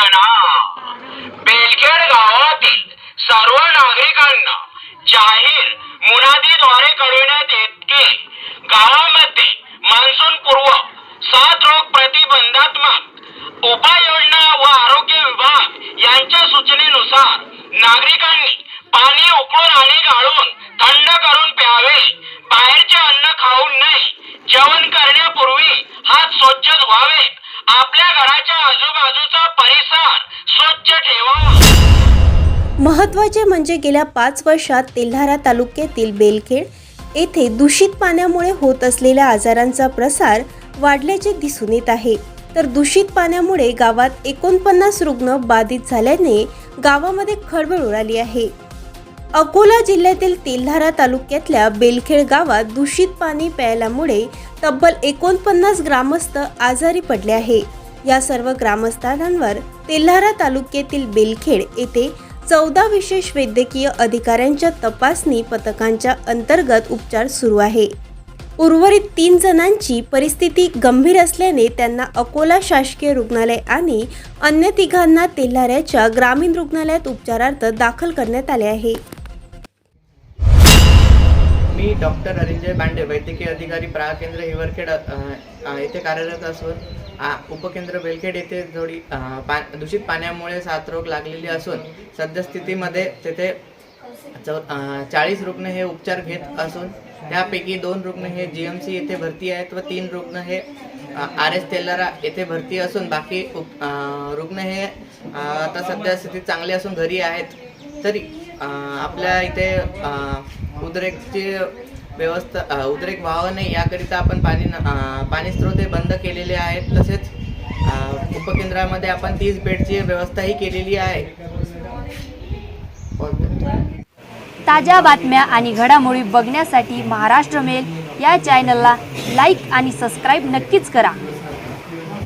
सूचना बेलखेड गावातील सर्व नागरिकांना जाहीर मुनादीद्वारे कळविण्यात येत. की गावामध्ये मान्सून पूर्व सात रोग प्रतिबंधात्मक उपाययोजना व आरोग्य विभाग यांच्या सूचनेनुसार नागरिकांनी पाणी उकळून आणि गाळून थंड करून प्यावे. बाहेरचे अन्न खाऊ नये. जेवण करण्यापूर्वी हात स्वच्छ धुवावे. आपल्या घराच्या आजूबाजूचा परिसर स्वच्छ ठेवा. महत्त्वाचे म्हणजे गेल्या पाच वर्षात तेल्हारा तालुक्यातील बेलखेड येथे दूषित पाण्यामुळे होत असलेल्या आजारांचा प्रसार वाढल्याचे दिसून येत आहे. तर दूषित पाण्यामुळे गावात एकोणपन्नास रुग्ण बाधित झाल्याने गावामध्ये खळबळ उडाली आहे. अकोला जिल्ह्यातील तेल्हारा तालुक्यातल्या बेलखेड गावात दूषित पाणी प्यायल्यामुळे तब्बल एकोणपन्नास ग्रामस्थ आजारी पडले आहे. या सर्व ग्रामस्थांवर तेल्हारा तालुक्यातील बेलखेड येथे चौदा विशेष वैद्यकीय अधिकाऱ्यांच्या तपासणी पथकांच्या अंतर्गत उपचार सुरू आहे. उर्वरित तीन जणांची परिस्थिती गंभीर असल्याने त्यांना अकोला शासकीय रुग्णालय आणि अन्य तिघांना तेल्हाऱ्याच्या ग्रामीण रुग्णालयात उपचारार्थ दाखल करण्यात आले आहे. मी डॉक्टर अरिंजय बांडे वैद्यकीय अधिकारी प्राग केंद्र हिवरखेड येथे कार्यरत असून आ, उपकेंद्र बेलखेड येथे थोडी पा दूषित पाण्यामुळे साथरोग लागलेली असून सद्यस्थितीमध्ये तेथे चौ चाळीस रुग्ण हे उपचार घेत असून त्यापैकी दोन रुग्ण हे जी एम सी येथे भरती आहेत व तीन रुग्ण हे आर एस तेलारा येथे भरती असून बाकी उप- रुग्ण हे आता सध्या स्थिती चांगली असून घरी आहेत. तरी आपल्या इथे उद्रेकची व्यवस्था उद्रेक व्हावं नाही याकरिता आपण पाणी न- पाणी स्रोत हे बंद केलेले आहेत. तसेच उपकेंद्रामध्ये आपण तीस बेडची व्यवस्थाही केलेली आहे. ताज्या बातम्या आणि घडामोडी बघण्यासाठी महाराष्ट्र मेल या चॅनलला लाईक आणि सबस्क्राईब नक्कीच करा.